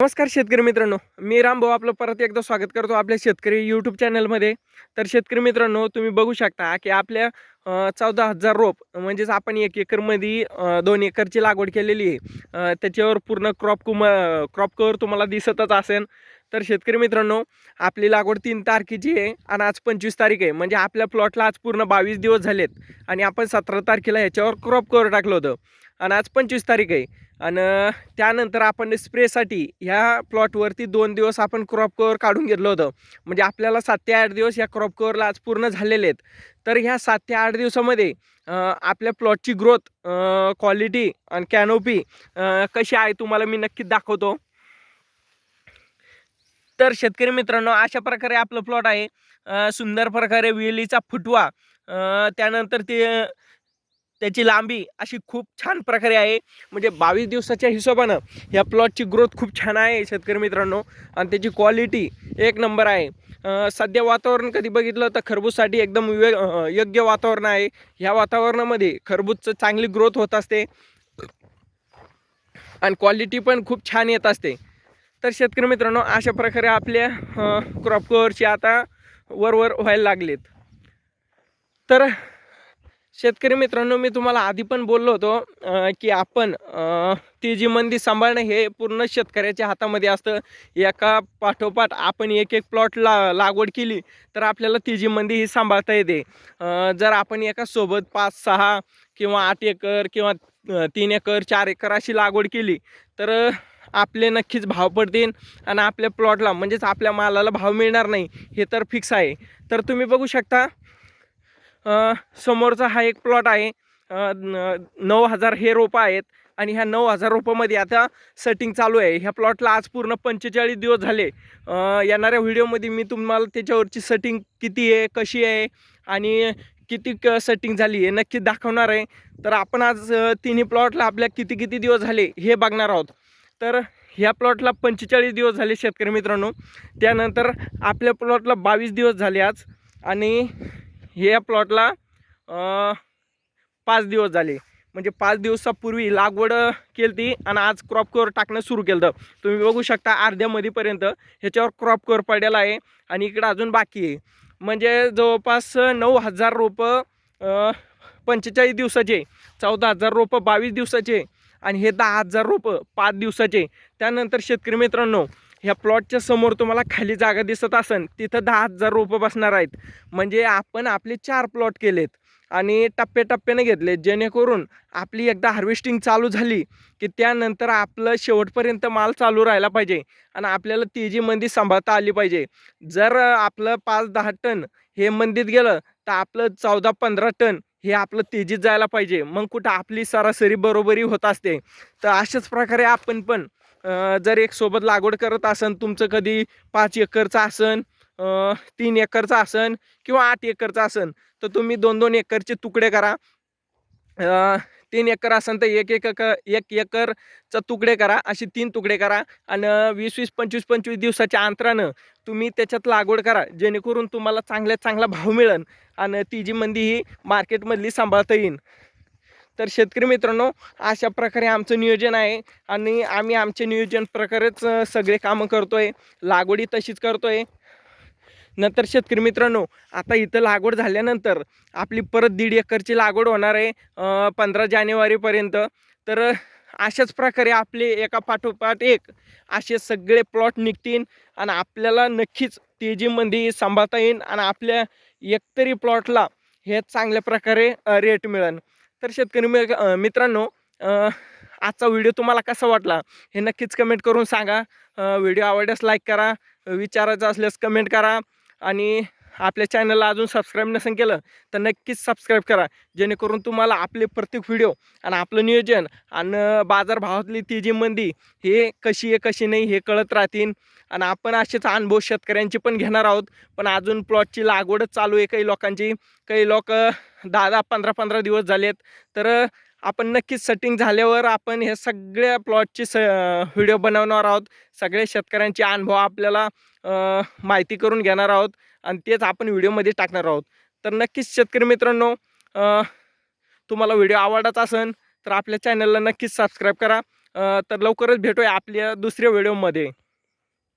नमस्कार शेतकरी मित्रांनो मी रामभाऊ आपलं परत एकदा स्वागत करतो आपल्या शेतकरी यूट्यूब चॅनलमध्ये तर शेतकरी मित्रांनो तुम्ही बघू शकता की आपल्या चौदा हजार रोप म्हणजेच आपण एक एकरमध्ये दोन एकरची लागवड केलेली आहे. त्याच्यावर पूर्ण क्रॉप कुम क्रॉप कवर तुम्हाला दिसतच असेल. तर शेतकरी मित्रांनो आपली लागवड तीन तारखेची आहे आणि आज पंचवीस तारीख आहे. म्हणजे आपल्या प्लॉटला आज पूर्ण बावीस दिवस झालेत. आणि आपण सतरा तारखेला ह्याच्यावर क्रॉप कवर टाकलं होतं. आणि आज पंचवीस तारीख आहे. आणि त्यानंतर आपण स्प्रेसाठी ह्या प्लॉटवरती दोन दिवस आपण क्रॉप कवर काढून घेतलं होतं. म्हणजे आपल्याला सात ते आठ दिवस या क्रॉप कवरला आज पूर्ण झालेले आहेत. तर ह्या सात ते आठ दिवसामध्ये आपल्या प्लॉटची ग्रोथ क्वालिटी आणि कॅनोपी कशी आहे तुम्हाला मी नक्कीच दाखवतो. तर शेतकरी मित्रांनो अशा प्रकारे आपलं प्लॉट आहे. सुंदर प्रकारे वेलीचा फुटवा त्यानंतर ते त्याची लांबी अशी खूप छान प्रकारे आहे. म्हणजे बावीस दिवसाच्या हिशोबानं या प्लॉटची ग्रोथ खूप छान आहे शेतकरी मित्रांनो. आणि त्याची क्वालिटी एक नंबर आहे. सध्या वातावरण कधी बघितलं तर खरबूजसाठी एकदम वे योग्य वातावरण आहे. ह्या वातावरणामध्ये खरबूजचं चांगली ग्रोथ होत असते. आणि क्वालिटी पण खूप छान येत असते. तर शेतकरी मित्रांनो अशा प्रकारे आपल्या क्रॉप कवरची आता वरवर व्हायला लागलेत. तर शेतकरी मित्रांनो मी तुम्हाला आधी पण बोललो होतो की आपण ती जी मंदी सांभाळणं हे पूर्ण शेतकऱ्याच्या हातामध्ये असतं. एका पाठोपाठ आपण एक एक प्लॉट ला लागवड केली तर आपल्याला ती जी मंदी ही सांभाळता येते. जर आपण एका सोबत पाच सहा किंवा आठ एकर किंवा तीन एकर चार एकर अशी लागवड केली तर आपले नक्कीच भाव पडतील आणि आपल्या प्लॉटला म्हणजेच आपल्या मालाला भाव मिळणार नाही हे तर फिक्स आहे. तर तुम्ही बघू शकता समोरचा हा एक प्लॉट आहे. नऊ हजार हे रोपं आहेत आणि ह्या नऊ हजार रोपामध्ये आता सेटिंग चालू आहे. ह्या प्लॉटला आज पूर्ण पंचेचाळीस दिवस झाले. येणाऱ्या व्हिडिओमध्ये मी तुम्हाला त्याच्यावरची सेटिंग किती आहे कशी आहे आणि किती क सेटिंग झाली हे नक्की दाखवणार आहे. तर आपण आज तिन्ही प्लॉटला आपल्या किती किती दिवस झाले हे बघणार आहोत. तर ह्या प्लॉटला पंचेचाळीस दिवस झाले शेतकरी मित्रांनो. त्यानंतर आपल्या प्लॉटला बावीस दिवस झाले आज आणि ह्या प्लॉटला पाच दिवस झाले. म्हणजे पाच दिवसापूर्वी लागवड केली ती आणि आज क्रॉप कवर टाकणं सुरू केलं तर तुम्ही बघू शकता अर्ध्या मधीपर्यंत ह्याच्यावर क्रॉप कवर पडलेला आहे आणि इकडं अजून बाकी आहे. म्हणजे जवळपास नऊ हजार रोपं पंचेचाळीस दिवसाचे चौदा हजार रोपं बावीस दिवसाचे आणि हे दहा हजार रोपं पाच दिवसाचे त्यानंतर शेतकरी मित्रांनो ह्या प्लॉटच्या समोर तुम्हाला खाली जागा दिसत असेल तिथं दहा हजार रोपं बसणार आहेत. म्हणजे आपण आपले चार प्लॉट केलेत आणि टप्प्याटप्प्याने घेतले जेणेकरून आपली एकदा हार्वेस्टिंग चालू झाली की त्यानंतर आपलं शेवटपर्यंत माल चालू राहायला पाहिजे आणि आपल्याला तेजी मंदी सांभाळता आली पाहिजे. जर आपलं पाच दहा टन हे मंदीत गेलं तर आपलं चौदा पंधरा टन हे आपलं तेजीत जायला पाहिजे. मग कुठं आपली सरासरी बरोबरी होत असते. तर अशाच प्रकारे आपण पण जर एक सोबत लागवड करत असन तुमचं कधी पाच एकरचं असन तीन एकरचं असन किंवा आठ एकरचं असन तर तुम्ही दोन दोन एकरचे तुकडे करा. तीन एकर असन तर एक एक एक एकरचा तुकडे करा असे तीन तुकडे करा आणि वीस वीस पंचवीस पंचवीस दिवसाच्या अंतरानं तुम्ही त्याच्यात लागवड करा जेणेकरून तुम्हाला चांगल्यात चांगला भाव मिळेल आणि ती जी मंदी ही मार्केटमधली सांभाळता येईल तर शेतकरी मित्रांनो अशा प्रकारे आमचं नियोजन आहे. आणि आम्ही आमचे नियोजन प्रकारेच सगळे कामं करतोय. लागवडी तशीच करतोय. नंतर शेतकरी मित्रांनो आता इथं लागवड झाल्यानंतर आपली परत दीड एकरची लागवड होणार आहे पंधरा जानेवारीपर्यंत. तर अशाच प्रकारे आपले एका पाठोपाठ एक असे सगळे प्लॉट निघतील आणि आपल्याला नक्कीच तेजीमध्ये सांभाळता येईल आणि आपल्या एकतरी प्लॉटला हे चांगल्या प्रकारे रेट मिळेल. तर शेतकरी मित्रांनो आजचा व्हिडिओ तुम्हाला कसा वाटला हे नक्कीच कमेंट करून सांगा. व्हिडिओ आवडल्यास लाईक करा विचारायचं असल्यास कमेंट करा आणि आपल्या चॅनलला अजून सबस्क्राईब नसेल केलं तर नक्कीच सबस्क्राईब करा. जेणेकरून तुम्हाला आपले प्रत्येक व्हिडिओ आणि आपलं नियोजन आणि बाजारभावातली ती जी मंदी हे कशी आहे कशी नाही हे कळत राहतील. आणि आपण असेच अनुभव शेतकऱ्यांचे पण घेणार आहोत. पण अजून प्लॉटची लागवडच चालू आहे काही लोकांची. काही लोक दहा दहा पंधरा पंधरा दिवस झालेत. तर आपण नक्कीच सेटिंग झाल्यावर आपण हे सगळ्या प्लॉटची स व्हिडिओ बनवणार आहोत. सगळे शेतकऱ्यांचे अनुभव आपल्याला माहिती करून घेणार आहोत आणि तेच आपण व्हिडिओमध्ये टाकणार आहोत. तर नक्कीच शेतकरी मित्रांनो तुम्हाला व्हिडिओ आवडत असेल तर आपल्या चॅनलला नक्कीच सबस्क्राईब करा. तर लवकरच भेटूया आपल्या दुसऱ्या व्हिडिओमध्ये.